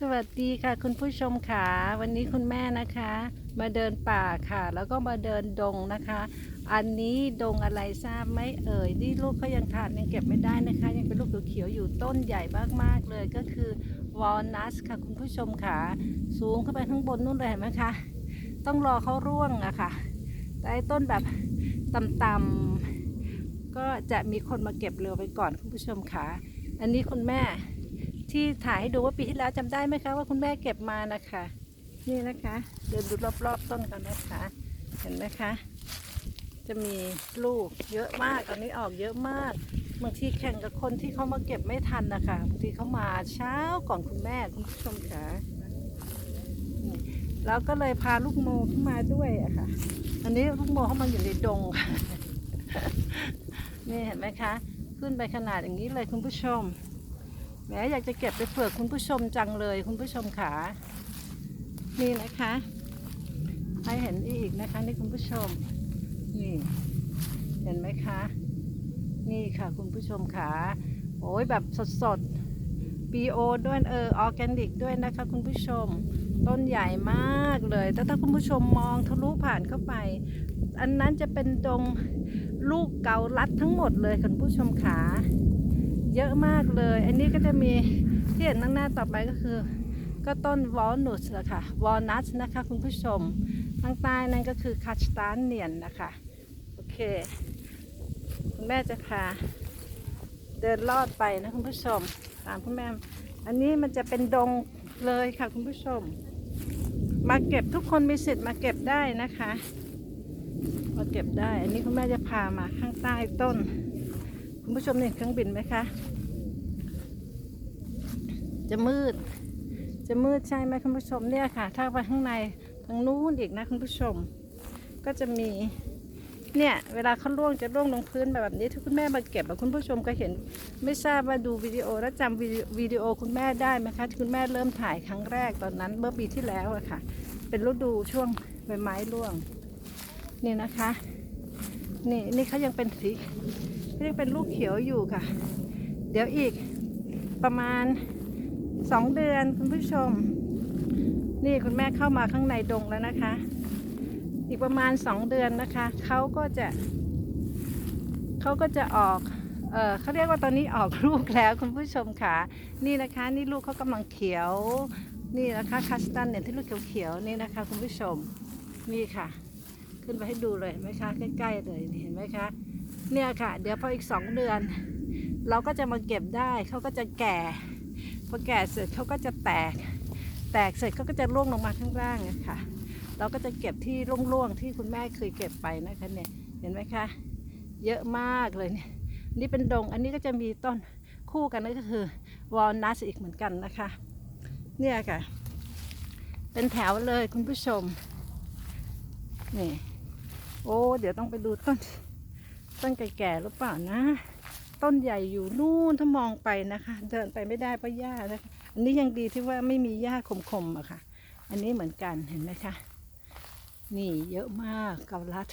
สวัสดีค่ะคุณผู้ชมค่ะวันนี้คุณแม่นะคะ มาเดินป่าค่ะ แล้วก็มาเดินดงนะคะ อันนี้ดงอะไรทราบไหมเอ่ยนี่ลูกเขายังทานยังเก็บไม่ได้นะคะ ยังเป็นลูกเขียวๆอยู่ต้นใหญ่มากๆเลยก็คือวอลนัสค่ะคุณผู้ชมค่ะ สูงขึ้นไปข้างบนนู่นเลยเห็นไหมคะต้องรอเขาร่วงอะค่ะ แต่ไอ้ต้นแบบต่ำๆก็จะมีคนมาเก็บเร็วไปก่อนคุณผู้ชมค่ะ อันนี้คุณแม่ ที่ถ่ายให้ดูว่าปีที่แล้วจำได้ไหมคะว่าคุณแม่เก็บมานะคะ นี่นะคะ เดินดูรอบๆต้นกันนะคะ เห็นไหมคะ จะมีลูกเยอะมากตอนนี้ออกเยอะมากบางทีแข่งกับคนที่เขามาเก็บไม่ทันนะคะบางทีเขามาเช้าก่อนคุณแม่คุณผู้ชมค่ะนี่เราก็เลยพาลูกโมขึ้นมาด้วยอะค่ะ อันนี้ลูกโมเขามาอยู่ในดงค่ะ นี่เห็นไหมคะ ขึ้นไปขนาดอย่างนี้เลยคุณผู้ชม แหมอยากจะเก็บไปเผื่อคุณผู้ชมจังเลย คุณผู้ชมขานี่นะคะให้เห็นอีกนะคะนี่คุณผู้ชม นี่ เห็นไหมคะ นี่ค่ะคุณผู้ชมขาโอ้ยแบบสดๆ BO ด้วยเออออร์แกนิกด้วยนะคะ คุณผู้ชม ต้นใหญ่มากเลย แต่ถ้าคุณผู้ชมมองทะลุผ่านเข้าไป อันนั้นจะเป็นดงลูกเกาลัดทั้งหมดเลยคุณผู้ชมขา เยอะมากเลย อันนี้ก็จะมีที่เห็นข้างหน้าต่อไปก็คือ ก็ต้นวอลนุสอะค่ะวอลนัทนะคะคุณผู้ชมข้างใต้นั่นก็คือคาชตานเนียนนะคะ โอเค คุณแม่จะพาเดินลอดไปนะคุณผู้ชม ตามคุณแม่ อันนี้มันจะเป็นดงเลยค่ะคุณผู้ชม มาเก็บทุกคนมีสิทธิ์มาเก็บได้นะคะ มาเก็บได้ อันนี้คุณแม่จะพามาข้างใต้ต้น คุณผู้ชมเห็นเครื่องบินไหมคะ จะมืด จะมืดใช่ไหมคุณผู้ชมเนี่ยค่ะ ถ้าไปข้างในทางนู้นอีกนะคุณผู้ชม ก็จะมี เนี่ย เวลาเขาล่วงจะล่วงลงพื้นแบบนี้ถ้าคุณแม่มาเก็บคุณผู้ชมก็เห็น ไม่ทราบว่าดูวิดีโอแล้วจำวิดีวิดีโอคุณแม่ได้ไหมคะที่คุณแม่เริ่มถ่ายครั้งแรกตอนนั้นเมื่อปีที่แล้วอะค่ะ เป็นฤดูช่วงใบไม้ร่วง นี่นะคะ นี่นี่เขายังเป็นสี ยังเป็นลูกเขียวอยู่ค่ะ เดี๋ยวอีกประมาณสองเดือนคุณผู้ชม นี่คุณแม่เข้ามาข้างในดงแล้วนะคะ อีกประมาณสองเดือนนะคะเขาก็จะเขาก็จะออกเออเขาเรียกว่าตอนนี้ออกลูกแล้วคุณผู้ชมค่ะนี่นะคะ นี่ลูกเขากำลังเขียว นี่นะคะคัสตันเนี่ยที่ลูกเขียวๆนี่นะคะ คุณผู้ชมนี่ค่ะ ขึ้นไปให้ดูเลยเห็นไหมคะใกล้ๆเลยเห็นไหมคะ เนี่ยค่ะ เดี๋ยวพออีกสองเดือน เราก็จะมาเก็บได้เขาก็จะแก่พอแก่เสร็จเขาก็จะแตก แตกเสร็จเขาก็จะร่วงลงมาข้างล่างอะค่ะเราก็จะเก็บที่ร่วงๆที่คุณแม่เคยเก็บไปนะคะเนี่ยเห็นไหมคะ เยอะมากเลยเนี่ยนี่เป็นดงอันนี้ก็จะมีต้นคู่กันนั่นก็คือวอลนัสอีกเหมือนกันนะคะ เนี่ยค่ะ เป็นแถวเลยคุณผู้ชมนี่โอ้เดี๋ยวต้องไปดูต้น ต้นแก่ๆหรือเปล่านะ ต้นใหญ่อยู่นู่นถ้ามองไปนะคะ เดินไปไม่ได้เพราะหญ้านะคะอันนี้ยังดีที่ว่าไม่มีหญ้าคมๆอะค่ะ อันนี้เหมือนกันเห็นไหมคะ นี่เยอะมากเกาลัด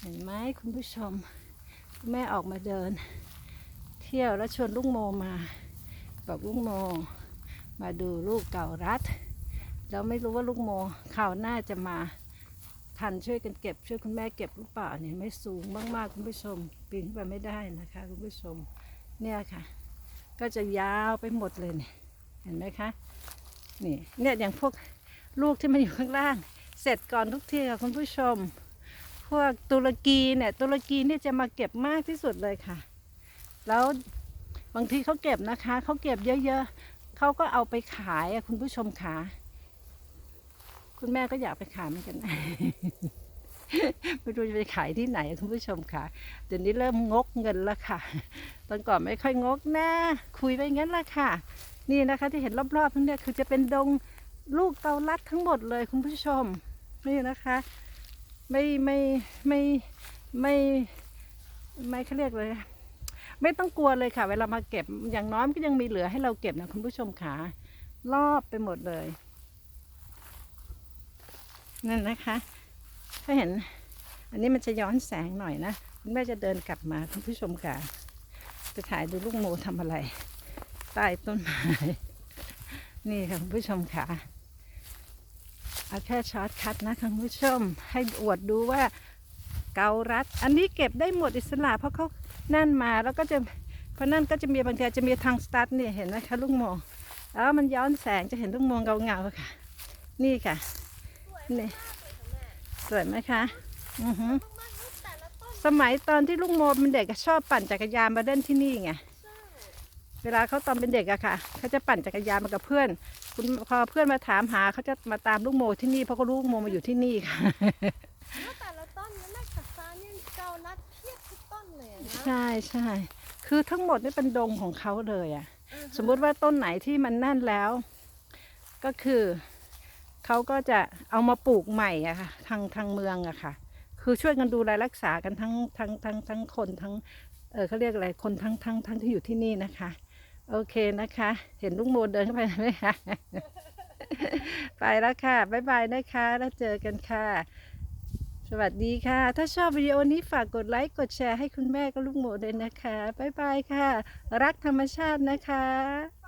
เห็นไหมคุณผู้ชม แม่ออกมาเดิน เที่ยวแล้วชวนลูกโมมาบอกลูกโม มาดูลูกเก่ารัดเราไม่รู้ว่าลูกโมข่าวหน้าจะมา ทันช่วยกันเก็บ ช่วยคุณแม่เก็บรือเปล่าเนี่ยไม่สูงมากๆคุณผู้ชม ปีนขึ้นไปไม่ได้นะคะคุณผู้ชมเนี่ยค่ะ ก็จะยาวไปหมดเลยเนี่ยเห็นไหมคะนี่เนี่ยอย่างพวกลูกที่มันอยู่ข้างล่าง เสร็จก่อนทุกทีค่ะคุณผู้ชม พวกตุรกีเนี่ยตุรกีเนี่ยจะมาเก็บมากที่สุดเลยค่ะ แล้วบางทีเขาเก็บนะคะเขาเก็บเยอะๆเขาก็เอาไปขายคุณผู้ชมค่ะ คุณแม่ก็อยากไปขายเหมือนกันไม่รู้จะไปขายที่ไหนคุณผู้ชมค่ะเดี๋ยวนี้เริ่มงกเงินแล้วค่ะ ตอนก่อนไม่ค่อยงกนะคุยไปงั้นละค่ะ นี่นะคะที่เห็นรอบๆทั้งเนี้ยคือจะเป็นดงลูกเกาลัดทั้งหมดเลยคุณผู้ชมนี่นะคะ ไม่ไม่ไม่ไม่ไม่เขาเรียกเลย ไม่ต้องกลัวเลยค่ะ เวลามาเก็บอย่างน้อยก็ยังมีเหลือให้เราเก็บนะคุณผู้ชมค่ะรอบไปหมดเลย นั่นนะคะ ถ้าเห็นอันนี้มันจะย้อนแสงหน่อยนะคุณแม่จะเดินกลับมาคุณผู้ชมค่ะจะถ่ายดูลูกโมทำอะไร ใต้ต้นไม้ นี่ค่ะคุณผู้ชมค่ะเอาแค่ช็อตคัดนะคุณผู้ชม ให้อวดดูว่าเการัด อันนี้เก็บได้หมดอิสระ เพราะเขานั่นมาแล้วก็จะเพราะนั่นก็จะมีบางทีจะมีทางสตาร์ทเนี่ยเห็นไหมคะลูกโมแล้วมันย้อนแสงจะเห็นลูกโมงเงาๆค่ะ นี่ค่ะ นี่สวยไหมคะอือหือมากๆแต่ละต้นสมัยตอนที่ลูกโมเป็นเด็กอะชอบปั่นจักรยานมาเล่นที่นี่ไงใช่เวลาเขาตอนเป็นเด็กอะค่ะเขาจะปั่นจักรยานมากับเพื่อน คุณพอเพื่อนมาถามหาเขาจะมาตามลูกโมที่นี่เพราะก็ลูกโมมาอยู่ที่นี่ค่ะแล้วแต่ละต้นนั้นแม่กับฟ้าเนี่ยเกาลัดเทียบทุกต้นเลยอะนะใช่ใช่คือทั้งหมดนี่เป็นดงของเขาเลยอะสมมุติว่าต้นไหนที่มันแน่นแล้ว ก็คือ เขาก็จะเอามาปลูกใหม่อะค่ะทางทางเมืองอะค่ะ คือช่วยกันดูแลรักษากันทั้งทั้งทั้งทั้งคนทั้งเออเขาเรียกอะไรคนทั้งทั้งทั้งที่อยู่ที่นี่นะคะ โอเคนะคะ เห็นลูกโมเดินเข้าไปไหมคะไปแล้วค่ะบ๊ายบายนะคะ แล้วเจอกันค่ะ สวัสดีค่ะ ถ้าชอบวิดีโอนี้ฝากกดไลค์กดแชร์ให้คุณแม่กับลูกโมด้วยนะคะบ๊ายบายค่ะ รักธรรมชาตินะคะ